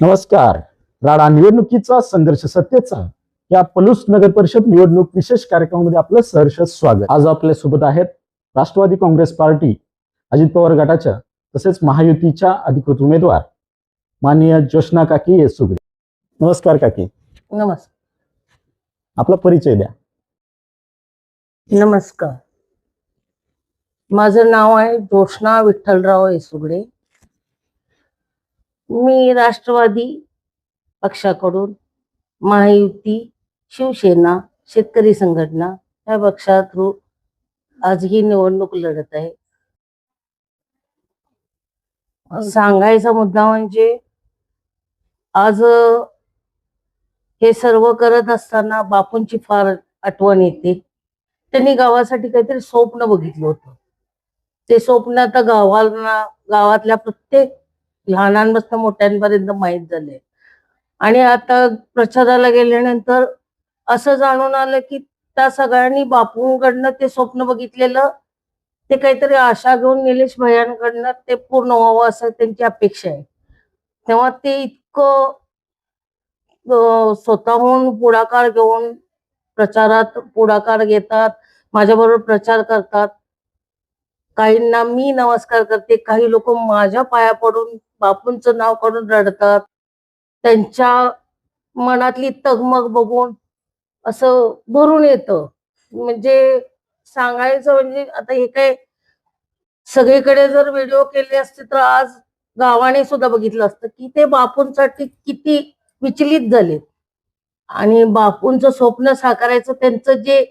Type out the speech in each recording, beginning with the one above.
नमस्कार. राडा निवडणुकीचा संघर्ष सत्तेचा. या पलूस नगर परिषद निवडणूक विशेष कार्यक्रमामध्ये आपलं सहर्ष स्वागत. आज आपल्यासोबत आहेत राष्ट्रवादी काँग्रेस पार्टी अजित पवार गटाच्या तसेच महायुतीच्या अधिकृत उमेदवार. माननीय जोशना काकी येसुगडे नमस्कार काकी. नमस्कार. आपला परिचय द्या. नमस्कार. माझं नाव आहे जोशना विठ्ठलराव येसुगडे. मी राष्ट्रवादी पक्षाकडून महायुती शिवसेना शेतकरी संघटना या पक्षा थ्रू आज ही निवडणूक लढत आहे. सांगायचा मुद्दा म्हणजे आज हे सर्व करत असताना बापूंची फार आठवण येते. त्यांनी गावासाठी काहीतरी स्वप्न बघितलं होतं. ते स्वप्न आता गावाला गावातल्या प्रत्येक लहानांपासून मोठ्यांपर्यंत माहीत झाले आणि आता प्रचाराला गेल्यानंतर असं जाणून आलं की त्या सगळ्यांनी बापूंकडनं ते स्वप्न बघितलेलं ते काहीतरी आशा घेऊन निलेश भैयांकडनं ते पूर्ण व्हावं असं त्यांची अपेक्षा आहे. तेव्हा ते इतकं स्वतःहून पुढाकार घेऊन प्रचारात पुढाकार घेतात माझ्याबरोबर प्रचार करतात. काहींना मी नमस्कार करते काही लोक माझ्या पाया पडून बापूंचं नाव काढून रडतात. त्यांच्या मनातली तगमग बघून असं भरून येतं. म्हणजे सांगायचं म्हणजे आता हे काय सगळीकडे जर व्हिडिओ केले असते तर आज गावाने सुद्धा बघितलं असतं की ते बापूंसाठी किती विचलित झाले. आणि बापूंचं स्वप्न साकारायचं त्यांचं जे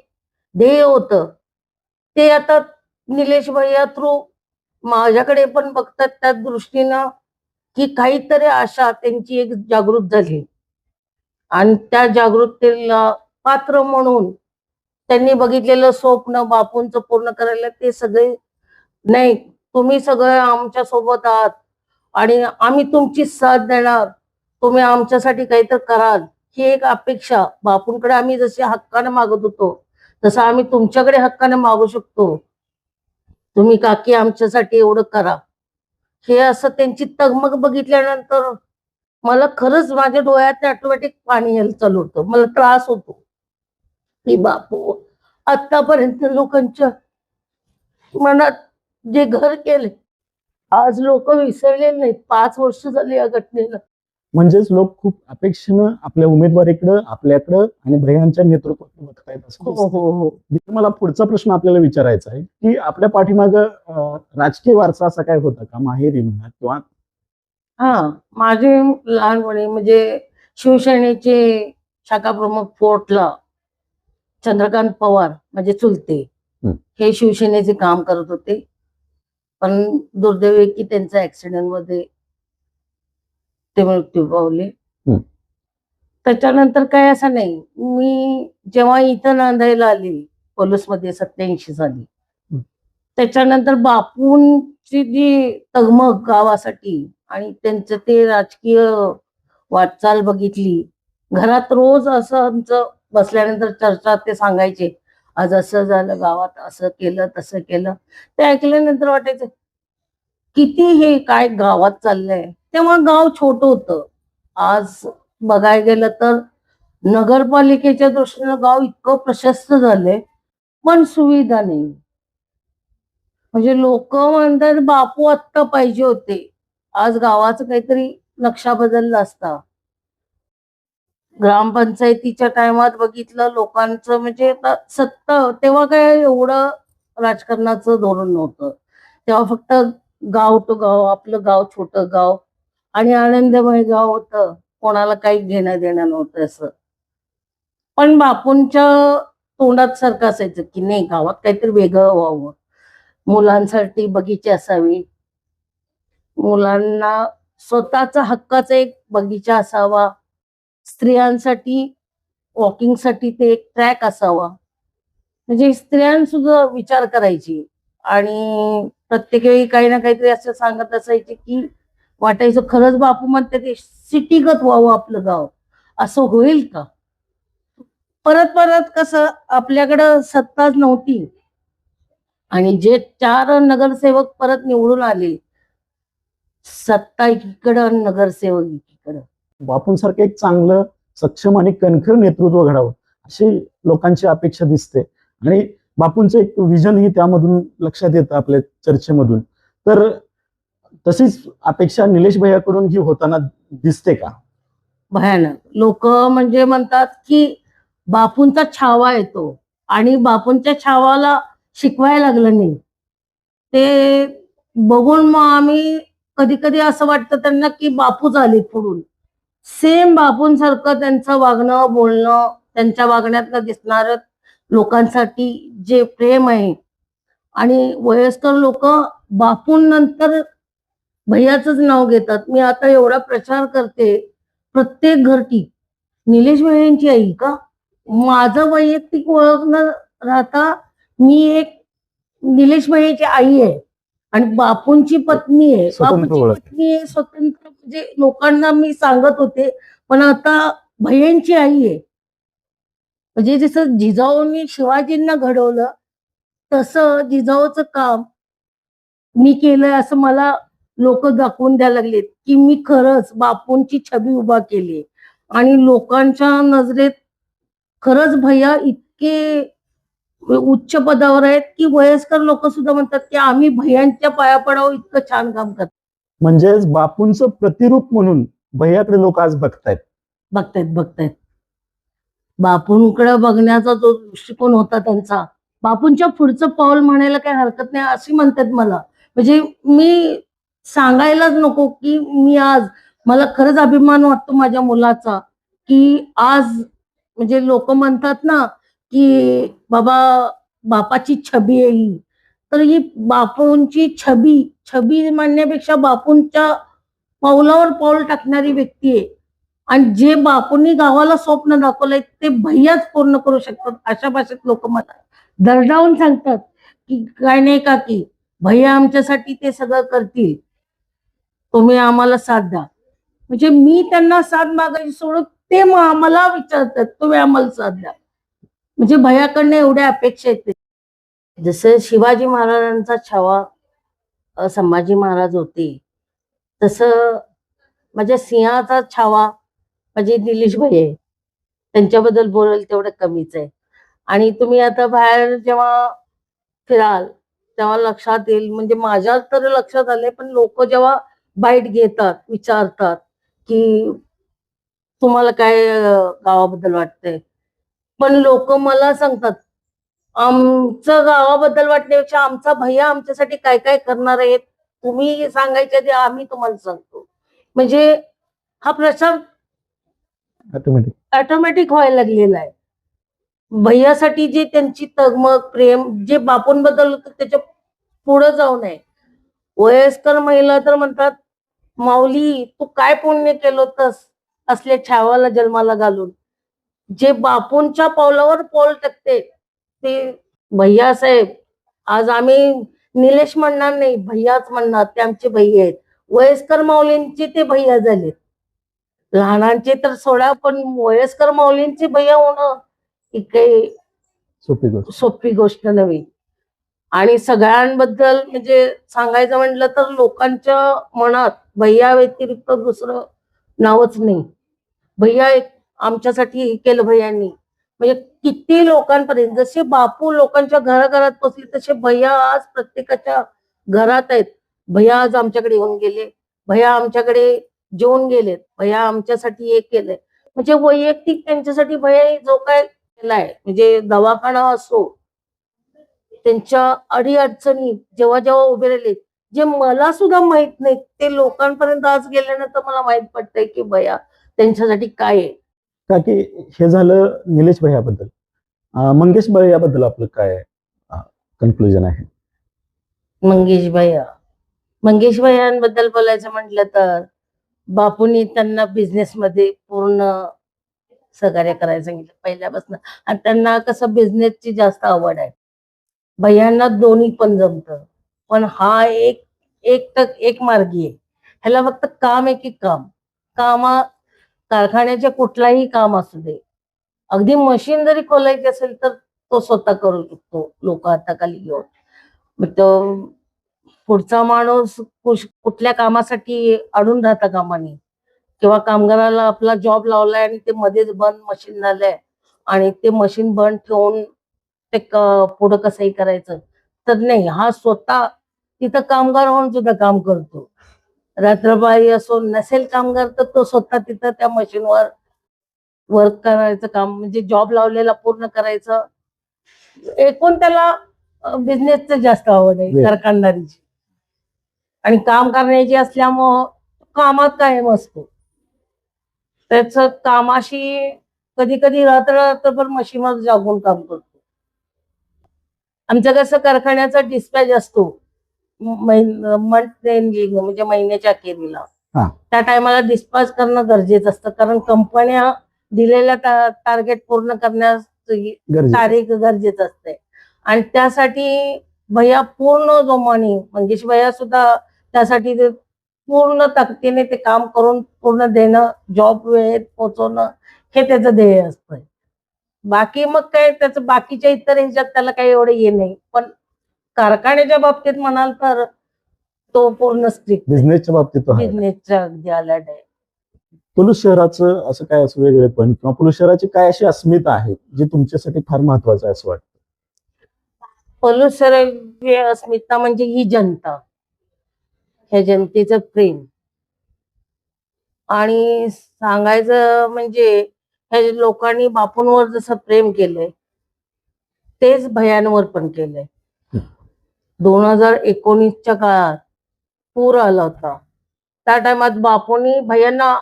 ध्येय होतं ते आता निलेश भैया थ्रू माझ्याकडे पण बघतात. त्या दृष्टीनं की काहीतरी आशा त्यांची एक जागृत झाली. आणि त्या जागृततेला पात्र म्हणून त्यांनी बघितलेलं स्वप्न बापूंचं पूर्ण करायला ते सगळे नाही तुम्ही सगळे आमच्यासोबत आहात आणि आम्ही तुमची साथ देणार. तुम्ही आमच्यासाठी काहीतरी कराल. ही एक अपेक्षा बापूंकडे आम्ही जशी हक्काने मागत होतो तसं आम्ही तुमच्याकडे हक्काने मागू शकतो. तुम्ही काकी आमच्यासाठी एवढं करा. हे असं त्यांची तगमग बघितल्यानंतर मला खरंच माझ्या डोळ्यात ऑटोमॅटिक पाणी यायला चालू होतं. मला त्रास होतो. की बापू आतापर्यंत लोकांच्या मनात जे घर केले आज लोक विसरलेले नाहीत. पाच वर्ष झाली या घटनेला. म्हणजेच लोक खूप अपेक्षेनं आपल्या उमेदवारीकडं आपल्याकडं आणि भैयांच्या नेतृत्वात बघतायत असं हो. हो हो मला पुढचा प्रश्न आपल्याला विचारायचा आहे की आपल्या पाठीमाग राजकीय वारसा असा काय होता का माहेरी म्हणा किंवा हा माझे लहानपणी म्हणजे शिवसेनेचे शाखा प्रमुख फोर्टला चंद्रकांत पवार म्हणजे चुलते हं. शिवसेनेचे काम करत होते पण दुर्दैव की त्यांचा ऍक्सिडेंटमध्ये ते मृत्यू पावले. त्याच्यानंतर काय असं नाही मी जेव्हा इथं नांदायला आली मध्ये सत्याऐंशी साली. त्याच्यानंतर बापूंची जी तगमग गावासाठी आणि त्यांचं ते राजकीय वाटचाल बघितली. घरात रोज असं आमचं बसल्यानंतर चर्चा ते सांगायचे आज असं झालं गावात असं केलं तसं केलं. ते ऐकल्यानंतर वाटायचं किती हे काय गावात चाललंय? तेव्हा गाव छोट होतं. आज बघायला गेलं तर नगरपालिकेच्या दृष्टीनं गाव इतकं प्रशस्त झालंय पण सुविधा नाही. म्हणजे लोक म्हणतात बापू आत्ता पाहिजे होते. आज गावाचं काहीतरी नक्षा बदलला असता. ग्रामपंचायतीच्या टायमात बघितलं लोकांचं म्हणजे आता सत्ता तेव्हा काय एवढं राजकारणाचं धोरण नव्हतं. तेव्हा फक्त गाव टू गाव आपलं गाव छोटं गाव आणि आनंदमय गाव होतं. कोणाला काही घेणं देणं नव्हतं असं. पण बापूंच्या तोंडात सारखं असायचं की नाही गावात काहीतरी वेगळं व्हावं. मुलांसाठी बगीचे असावी. मुलांना स्वतःचा हक्काचा एक बगीचा असावा. स्त्रियांसाठी वॉकिंगसाठी ते एक ट्रॅक असावा. म्हणजे स्त्रियांसुद्धा विचार करायची. आणि प्रत्येक वेळी काही ना काहीतरी असं सांगत असायचे की वाटायचं खरंच बापू म्हणते ते सिटीगत व्हावं आपलं गाव. असं होईल का? परत परत कसं आपल्याकडं सत्ताच नव्हती. आणि जे चार नगरसेवक परत निवडून आले सत्ता एकीकडं नगरसेवक एकीकडं. बापूंसारखं एक चांगलं सक्षम आणि कणखर नेतृत्व घडावं अशी लोकांची अपेक्षा दिसते. आणि बापूंचं एक विजनही त्यामधून लक्षात येतं आपल्या चर्चेमधून. तर तशीच अपेक्षा निलेश भैयाकडून ही होताना दिसते का? भयानक. लोक म्हणजे म्हणतात की बापूंचा छावा येतो आणि बापूंच्या छावाला शिकवायला लागलं नाही. ते बघून मग आम्ही कधी कधी असं वाटतं त्यांना की बापूच झाले पुढून. सेम बापूंसारखं त्यांचं वागणं बोलणं त्यांच्या वागण्यातनं दिसणार लोकांसाठी जे प्रेम आहे. आणि वयस्कर लोक बापूंनंतर भैयाचंच नाव घेतात. मी आता एवढा प्रचार करते. प्रत्येक घरटी. निलेश भाई यांची आई का? माझं वैयक्तिक ओळख न राहता मी एक निलेश भाईची आई आहे. आणि बापूंची पत्नी आहे. बापूंची. पत्नी आहे स्वतंत्र म्हणजे लोकांना मी सांगत होते. पण आता भैयांची आई आहे. म्हणजे जसं जिजाऊंनी शिवाजींना घडवलं तसं जिजाऊचं काम मी केलंय असं मला लोक दाखवून द्यायला लागलेत की मी खरंच बापूंची छबी उभा केली आणि लोकांच्या नजरेत खरंच भैया इतके उच्च पदावर आहेत की वयस्कर लोक सुद्धा म्हणतात की आम्ही भैयांच्या पाया पडावं इतकं छान काम करतो. म्हणजेच बापूंचं प्रतिरूप म्हणून भैयाकडे लोक आज बघतायत. बघतायत बघतायत. बापूंकडे बघण्याचा जो दृष्टिकोन होता त्यांचा बापूंच्या पुढचं पाऊल म्हणायला काही हरकत नाही अशी म्हणतात मला. म्हणजे मी सांगायलाच नको की मी आज मला खरंच अभिमान वाटतो माझ्या मुलाचा की आज म्हणजे लोक म्हणतात ना की बाबा बापाची छबी आहे ही तर ही बापूंची छबी छबी म्हणण्यापेक्षा बापूंच्या पावलावर पाऊल टाकणारी व्यक्ती आहे. आणि जे बापूंनी गावाला स्वप्न दाखवलंय ते भैयाच पूर्ण करू शकतात अशा भाषेत लोक मला दरडावून सांगतात की काय नाही का की भैया आमच्यासाठी ते सगळं करतील. तुम्ही आम्हाला साथ द्या. म्हणजे मी त्यांना साथ मागायची सोडून ते मग आम्हाला विचारतात तुम्ही आम्हाला साथ द्या. म्हणजे भयाकडनं एवढ्या अपेक्षा आहेत. जसं शिवाजी महाराजांचा छावा संभाजी महाराज होते. तसं माझ्या सिंहाचा छावा माझे निलेश भाई आहे. त्यांच्याबद्दल बोलाल तेवढं कमीच आहे. आणि तुम्ही आता बाहेर जेव्हा फिराल तेव्हा लक्षात येईल. म्हणजे माझ्या तर लक्षात आले पण लोक जेव्हा बाईट घेतात विचारतात की तुम्हाला काय गावाबद्दल वाटतंय? पण लोक मला सांगतात आमचं गावाबद्दल वाटण्यापेक्षा आमचा भैया आमच्यासाठी काय काय करणार आहेत? तुम्ही सांगायच्या आधी आम्ही तुम्हाला सांगतो. म्हणजे हा प्रचार ऑटोमॅटिक व्हायला लागलेला आहे. भैयासाठी जे त्यांची तगमग प्रेम जे बापूंबद्दल त्याच्या पुढे जाऊ नये वयस्कर महिला तर म्हणतात माऊली तू काय पुण्य केलं होतस असल्या छावाला जन्माला घालून. जे बापूंच्या पावलावर पाऊल टाकते ते भैया साहेब आज आम्ही निलेश म्हणणार नाही भैयाच म्हणणार ते आमचे भैया आहेत. वयस्कर माऊलींचे ते भैया झाले लहानांचे तर सोडा पण वयस्कर माऊलींचे भैया होणं ही काही सोपी गोष्ट. सोपी गोष्ट नव्हे. आणि सगळ्यांबद्दल म्हणजे सांगायचं म्हटलं तर लोकांच्या मनात भैया व्यतिरिक्त दुसरं नावच नाही. भैया एक आमच्यासाठी हे केलं भैयांनी. म्हणजे किती लोकांपर्यंत जसे बापू लोकांच्या घराघरात पोचले तसे भैया आज प्रत्येकाच्या घरात आहेत. भैया आज आमच्याकडे येऊन गेले. भैया आमच्याकडे जेवून गेलेत. भैया आमच्यासाठी हे केलंय. म्हणजे वैयक्तिक त्यांच्यासाठी भैया जो काय केलाय म्हणजे दवाखाना असो त्यांच्या अडीअडचणी जेव्हा जेव्हा उभे राहिले जे मला सुद्धा माहीत नाही ते लोकांपर्यंत आज गेल्यानंतर मला माहीत पडतंय की भैया त्यांच्यासाठी काय आहे? का की हे झालं निलेश भैयाबद्दल मंगेश भैयाबद्दल आपलं काय कन्क्लुजन आहे? मंगेश भैया. मंगेश भैयांबद्दल बोलायचं म्हटलं तर बापूंनी त्यांना बिझनेस मध्ये पूर्ण सहकार्य करायला सांगितलं पहिल्यापासून. आणि त्यांना कसं बिझनेसची जास्त आवड आहे. भैयांना दोन्ही पण जमत. पण हा एक एक तक एक मार्गी आहे. ह्याला फक्त काम आहे की काम. कामा कारखान्याचे कुठलाही काम असू दे. अगदी मशीन जरी खोलायची असेल तर तो स्वतः करू शकतो. लोक हाताखाली घेऊन पुढचा माणूस कुश- कुठल्या कामासाठी अडून राहता कामाने? किंवा कामगाराला आपला जॉब लावलाय आणि ते मध्येच बंद मशीन झालंय आणि ते मशीन बंद ठेवून ते पुढं कसंही करायचं. तर नाही हा स्वतः तिथं कामगार म्हणून सुद्धा काम करतो. रात्रबाई असो नसेल कामगार तर तो स्वतः तिथं त्या मशीनवर वर्क करायचं काम म्हणजे जॉब लावलेला पूर्ण करायचं. एकूण त्याला बिझनेसचं जास्त आवड आहे. कारखानदारीची. आणि काम करण्याची असल्यामुळं कामात कायम असतो. त्याच कामाशी कधी कधी रात्र रात्रभर मशीनवर जागून काम करतो. आमचं कसं कारखान्याचा डिस्पॅच असतो. मंथ एंडिंग म्हणजे महिन्याच्या अखेरीला. त्या टायमाला डिस्पॅच करणं गरजेचं असतं. कारण कंपन्या दिलेल्या टार्गेट पूर्ण करण्यास तारीख गरजेचं असते. आणि त्यासाठी भैया पूर्ण जोमाने मंगेश भैया सुद्धा त्यासाठी पूर्ण ताकदीने ते काम करून पूर्ण देणं जॉब वेळेत पोहोचवणं हे त्याचं ध्येय असतं बाकी मग काय त्याचं बाकीच्या इतर ह्याच्यात त्याला काही एवढं हे नाही. पण कारखान्याच्या बाबतीत म्हणाल तर तो पूर्ण स्ट्रिक्ट बिझनेसच्या बाबतीत तो आहे. बिझनेसच्या अगदी अलर्ट आहे. पलूस शहराचं असं काय असं वेगळेपण किंवा पलूस शहराची काय अशी अस्मिता आहे जी तुमच्यासाठी फार महत्वाचं आहे असं वाटतं? पलुसराची अस्मिता म्हणजे ही जनता. ह्या जनतेचं प्रेम. आणि सांगायचं म्हणजे ह्या लोकांनी बापूंवर जसं प्रेम केलंय तेच भयांवर पण केलंय. दोन हजार एकोणीसच्या काळात पूर आला होता. त्या टायमात बापूंनी भैयांना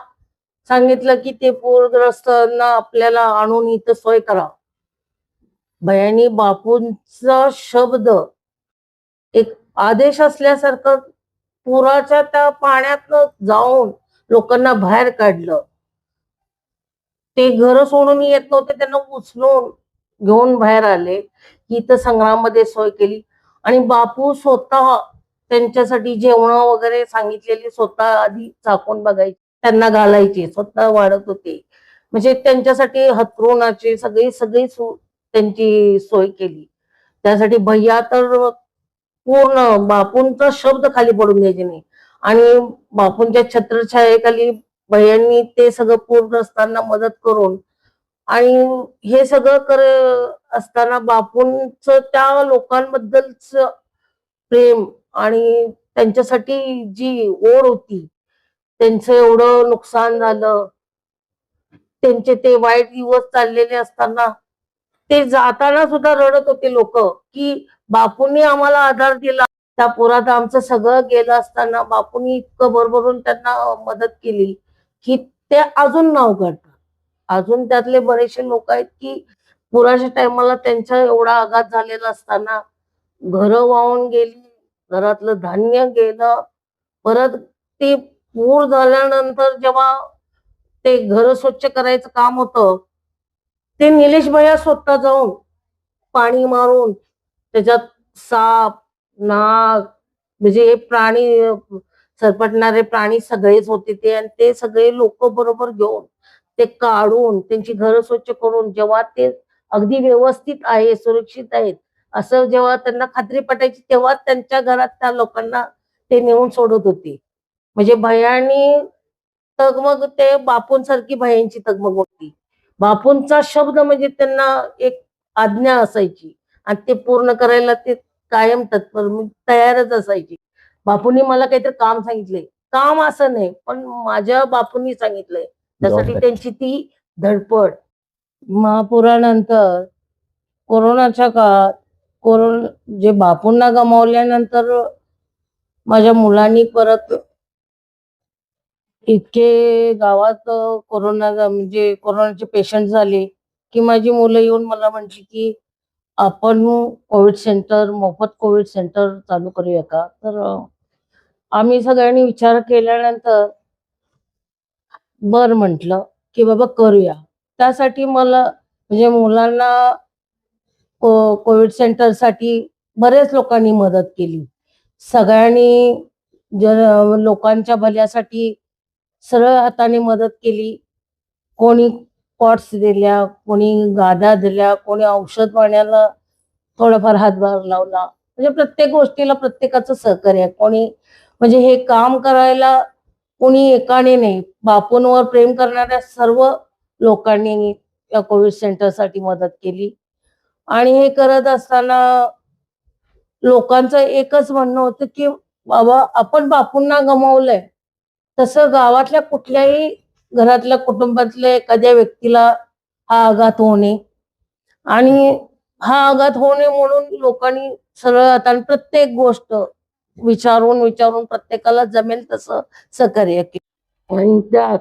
सांगितलं की ते पूरग्रस्तांना आपल्याला आणून इथं सोय करा. भयानी बापूंचा शब्द एक आदेश असल्यासारखं पुराच्या त्या पाण्यात जाऊन लोकांना बाहेर काढलं. ते घर सोडून येत नव्हते त्यांना उचलून घेऊन बाहेर आले. की इथं संग्राममध्ये सोय केली. आणि बापू स्वतः त्यांच्यासाठी जेवण वगैरे सांगितलेली स्वतः आधी चाकून बघायची. त्यांना घालायची स्वतः वाढत होते. म्हणजे त्यांच्यासाठी हतरुणाची सगळी सगळी त्यांची सोय केली. त्यासाठी भैया तर पूर्ण बापूंचा शब्द खाली पडून द्यायचे नाही. आणि बापूंच्या छत्रछायेखाली भैयांनी ते सगळं पूर्ण असताना मदत करून आणि हे सगळं कर असताना बापूंच त्या लोकांबद्दलच प्रेम आणि त्यांच्यासाठी जी ओढ होती त्यांचं एवढं नुकसान झालं त्यांचे ते वाईट दिवस चाललेले असताना ते जाताना सुद्धा रडत होते लोक की बापूंनी आम्हाला आधार दिला. त्या पुरात आमचं सगळं गेलं असताना बापूंनी इतकं भरभरून त्यांना मदत केली की ते अजून नाव काढतात अजून त्यातले बरेचसे लोक आहेत की पुराच्या टायमाला त्यांचा एवढा आघात झालेला असताना घरं वाहून गेली घरातलं धान्य गेलं परत ते पूर झाल्यानंतर जेव्हा ते घर स्वच्छ करायचं काम होतं ते निलेश भैया स्वतः जाऊन पाणी मारून त्याच्यात साप नाग म्हणजे हे प्राणी सरपटणारे प्राणी सगळेच होते ते आणि ते सगळे लोक बरोबर घेऊन ते काढून त्यांची घरं स्वच्छ करून जेव्हा ते अगदी व्यवस्थित आहे सुरक्षित आहेत असं जेव्हा त्यांना खात्री पटायची तेव्हा त्यांच्या घरात त्या लोकांना ते नेऊन सोडत होते. म्हणजे भयानी तगमग ते बापूंसारखी भयांची तगमग होती. बापूंचा शब्द म्हणजे त्यांना एक आज्ञा असायची आणि ते पूर्ण करायला ते कायम तत्पर तयारच असायची. बापूंनी मला काहीतरी काम सांगितलंय काम असं नाही पण माझ्या बापूंनी सांगितलंय. त्यासाठी. त्यांची ती धडपड महापुरानंतर कोरोनाच्या काळात कोरोना जे बापूंना गमावल्यानंतर माझ्या मुलांनी परत इतके गावात कोरोना म्हणजे कोरोनाचे पेशंट झाले की माझी मुलं येऊन मला म्हटली की आपण कोविड सेंटर मोफत कोविड सेंटर चालू करूया का तर आम्ही सगळ्यांनी विचार केल्यानंतर बर म्हटलं की बाबा करूया. त्यासाठी मला म्हणजे मुलांना को- कोविड सेंटरसाठी बरेच लोकांनी मदत केली. सगळ्यांनी जर लोकांच्या भल्यासाठी सरळ हाताने मदत केली. कोणी कॉट्स दिल्या कोणी गाद्या दिल्या कोणी औषध पाण्याला थोडाफार हातभार लावला. म्हणजे प्रत्येक गोष्टीला प्रत्येकाचं सहकार्य आहे. कोणी म्हणजे हे काम करायला कोणी एकाने नाही. बापूंवर प्रेम करणाऱ्या सर्व लोकांनी या कोविड सेंटरसाठी मदत केली. आणि हे करत असताना लोकांचं एकच म्हणणं होतं की बाबा आपण बापूंना गमावलंय. तसं गावातल्या कुठल्याही घरातल्या कुटुंबातल्या एखाद्या व्यक्तीला हा आघात होणे. आणि हा आघात होणे म्हणून लोकांनी सरळ आता प्रत्येक गोष्ट विचारून विचारून प्रत्येकाला जमेल तसं सहकार्य केलं. आणि त्यात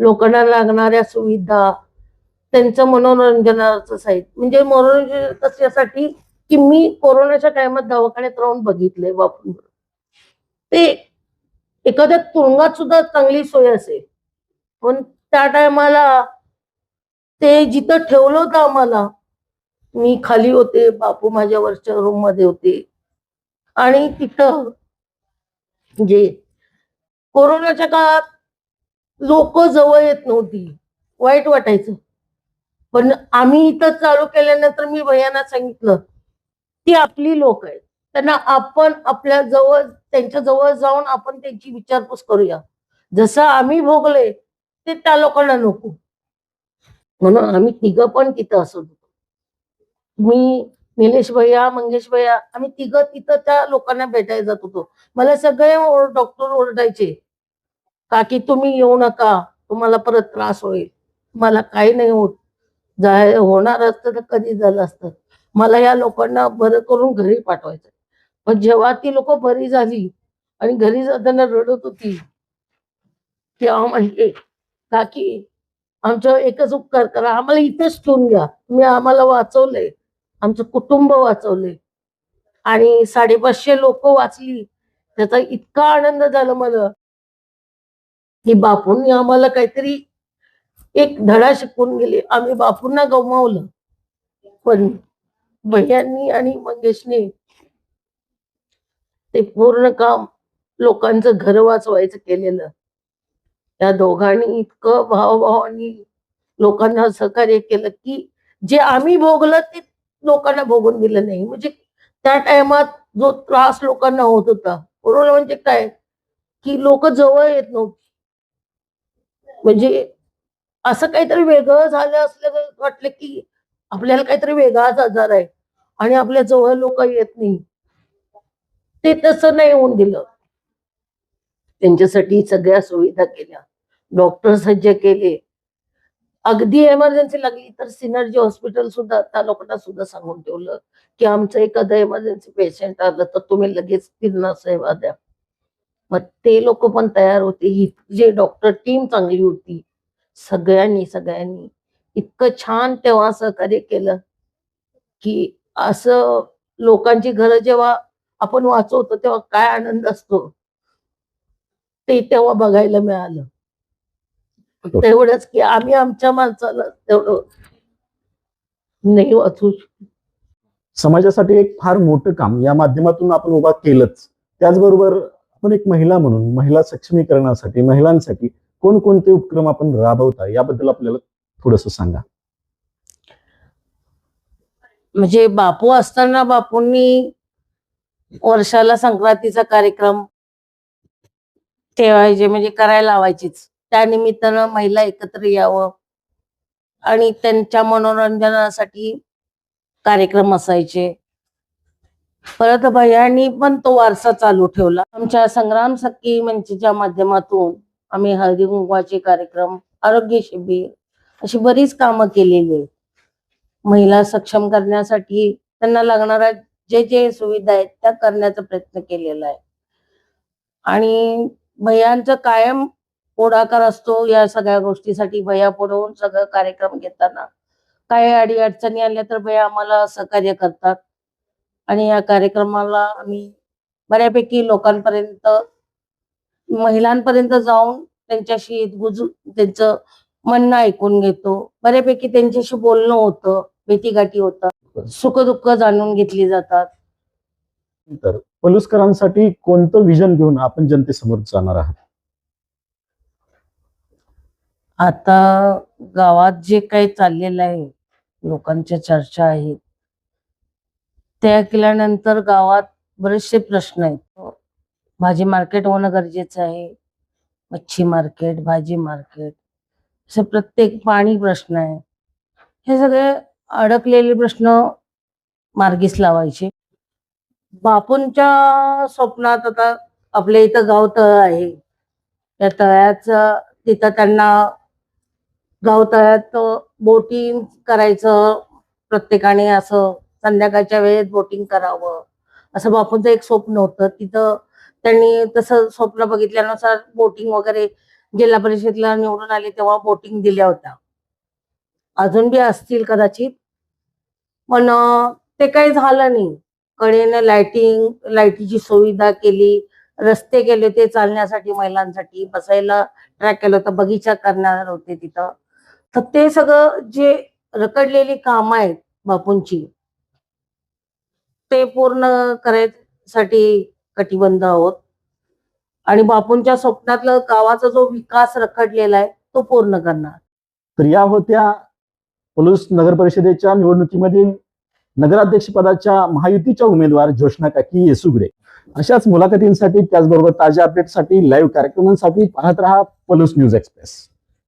लोकांना लागणाऱ्या सुविधा त्यांचं मनोरंजनाचं साहित्य म्हणजे मनोरंजन कशासाठी की मी कोरोनाच्या टायमात दवाखान्यात राहून बघितलंय वापरून ते एखाद्या तुरुंगात सुद्धा चांगली सोय असेल पण त्या टायमाला ते जिथं ठेवलं होतं आम्हाला मी खाली होते बापू माझ्या वरच्या रूममध्ये होते. आणि तिथं जे कोरोनाच्या काळात लोक जवळ येत नव्हती. वाईट वाटायचं. पण आम्ही इथं चालू केल्यानंतर मी भैयांना सांगितलं ती आपली लोक आहेत. त्यांना आपण आपल्या जवळ त्यांच्या जवळ जाऊन आपण त्यांची विचारपूस करूया. जसं आम्ही भोगले ते त्या लोकांना नको. म्हणून आम्ही तिघं पण तिथं असत होतो. मी निलेश भैया मंगेश भैया आम्ही तिघं तिथं त्या लोकांना भेटायला जात होतो. मला सगळे डॉक्टर ओरडायचे काकी तुम्ही येऊ नका तुम्हाला परत त्रास होईल. मला काही नाही होत. जाय होणार असतं तर कधी झालं असतं. मला या लोकांना बरं करून घरी पाठवायचं पण जेव्हा ती लोक बरी झाली आणि घरी जाताना रडत होती तेव्हा म्हणजे काकी आमच्या एकच उपकार करा. आम्हाला इथेच ठेवून घ्या. तुम्ही आम्हाला वाचवलंय. आमचं कुटुंब वाचवले आणि साडेपाचशे लोक वाचली. त्याचा इतका आनंद झाला मला. की बापूंनी आम्हाला काहीतरी एक धडा शिकवून गेले. आम्ही बापूंना गमावलं. पण भैयांनी आणि मंगेशने ते पूर्ण काम लोकांचं घर वाचवायचं केलेलं. त्या दोघांनी इतकं भावभावानी लोकांना सहकार्य केलं की जे आम्ही भोगलं ते लोकांना भोगून दिलं नाही. म्हणजे त्या टायमात जो त्रास लोकांना होत होता कोरोना म्हणजे काय? की लोक जवळ येत नव्हती. म्हणजे असं काहीतरी वेगळं झालं असलं वाटलं की आपल्याला काहीतरी वेगळाच आजार आहे आणि आपल्या जवळ लोक येत नाही. ते तसं नाही होऊन दिलं. त्यांच्यासाठी सगळ्या सुविधा केल्या. डॉक्टर सज्ज केले. अगदी एमर्जन्सी लागली तर सिनर्जी हॉस्पिटल सुद्धा त्या लोकांना सुद्धा सांगून ठेवलं की आमचं एखादं एमर्जन्सी पेशंट आलं तर तुम्ही लगेच त्यांना सेवा द्या. मग ते लोक पण तयार होते. ही जे डॉक्टर टीम चांगली होती सगळ्यांनी सगळ्यांनी इतकं छान तेव्हा सहकार्य केलं की असं लोकांची घरं जेव्हा आपण वाचवतो तेव्हा काय आनंद असतो ते तेव्हा बघायला मिळालं. तेवढंच की आम्ही आमच्या माणसाला तेवढं नाही वाचू. समाजासाठी एक फार मोठं काम या माध्यमातून आपण उभा केलंच. त्याचबरोबर आपण एक महिला म्हणून महिला सक्षमीकरणासाठी महिलांसाठी कोणकोणते उपक्रम आपण राबवता याबद्दल आपल्याला थोडस सांगा. म्हणजे बापू असताना बापूंनी वर्षाला संक्रांतीचा कार्यक्रम ठेवायचे म्हणजे करायला लावायचीच. त्यानिमित्तानं महिला एकत्र यावं आणि त्यांच्या मनोरंजनासाठी कार्यक्रम असायचे. परत भैयांनी पण तो वारसा चालू ठेवला. आमच्या संग्राम सखी मंचच्या माध्यमातून आम्ही हळदी कुंकवाचे कार्यक्रम आरोग्य शिबिर अशी बरीच कामं केलेली आहेत. महिला सक्षम करण्यासाठी त्यांना लागणाऱ्या जे जे सुविधा आहेत त्या करण्याचा प्रयत्न केलेला आहे. आणि भैयांचं कायम पुढाकार असतो या सगळ्या गोष्टीसाठी भया पुढवून सगळं कार्यक्रम घेताना. काही अडी अडचणी आल्या तर भैया आम्हाला सहकार्य करतात. आणि या कार्यक्रमाला आम्ही बऱ्यापैकी लोकांपर्यंत महिलांपर्यंत जाऊन त्यांच्याशी गुजू त्यांचं म्हणणं ऐकून घेतो. बऱ्यापैकी त्यांच्याशी बोलणं होतं भेटीगाठी होतात. सुखदुःख जाणून घेतली जातात. तर पलुसकरांसाठी कोणतं विजन घेऊन आपण जनतेसमोर जाणार आहात? आता गावात जे काही चाललेलं आहे लोकांच्या चर्चा आहेत त्या केल्यानंतर गावात बरेचसे प्रश्न आहेत. भाजी मार्केट होणं गरजेचं आहे मच्छी मार्केट भाजी मार्केट असे प्रत्येक पाणी प्रश्न आहे. हे सगळे अडकलेले प्रश्न मार्गीस लावायचे. बापूंच्या स्वप्नात आता आपल्या इथं गाव तळ आहे. त्या तळ्याचं तिथं त्यांना गावतळ्यात बोटिंग करायचं प्रत्येकाने असं संध्याकाळच्या वेळेत बोटिंग करावं. असं बापूंचं एक स्वप्न होतं. तिथं त्यांनी तसं स्वप्न बघितल्यानुसार बोटिंग वगैरे जिल्हा परिषदला निवडून आले तेव्हा बोटिंग दिल्या होत्या. अजून बी असतील कदाचित. पण ते काही झालं नाही. कडेनं लाइटिंग लाईटीची सुविधा केली. रस्ते केले होते चालण्यासाठी महिलांसाठी. बसायला ट्रॅक केलं होतं. बगीचा करणार होते तिथं. तर ते सगळं जे रखडलेली कामं आहेत बापूंची ते पूर्ण करायसाठी कटिबंध आहोत. आणि बापूंच्या स्वप्नातलं गावाचा जो विकास रखडलेला आहे तो पूर्ण करणार. तर या होत्या पलूस नगर परिषदेच्या निवडणुकीमधील नगराध्यक्ष पदाच्या महायुतीच्या उमेदवार जोशना काकी येसुगडे. अशाच मुलाखतींसाठी त्याचबरोबर ताज्या अपडेटसाठी लाईव्ह कार्यक्रमांसाठी पाहत रहा पलूस न्यूज एक्सप्रेस.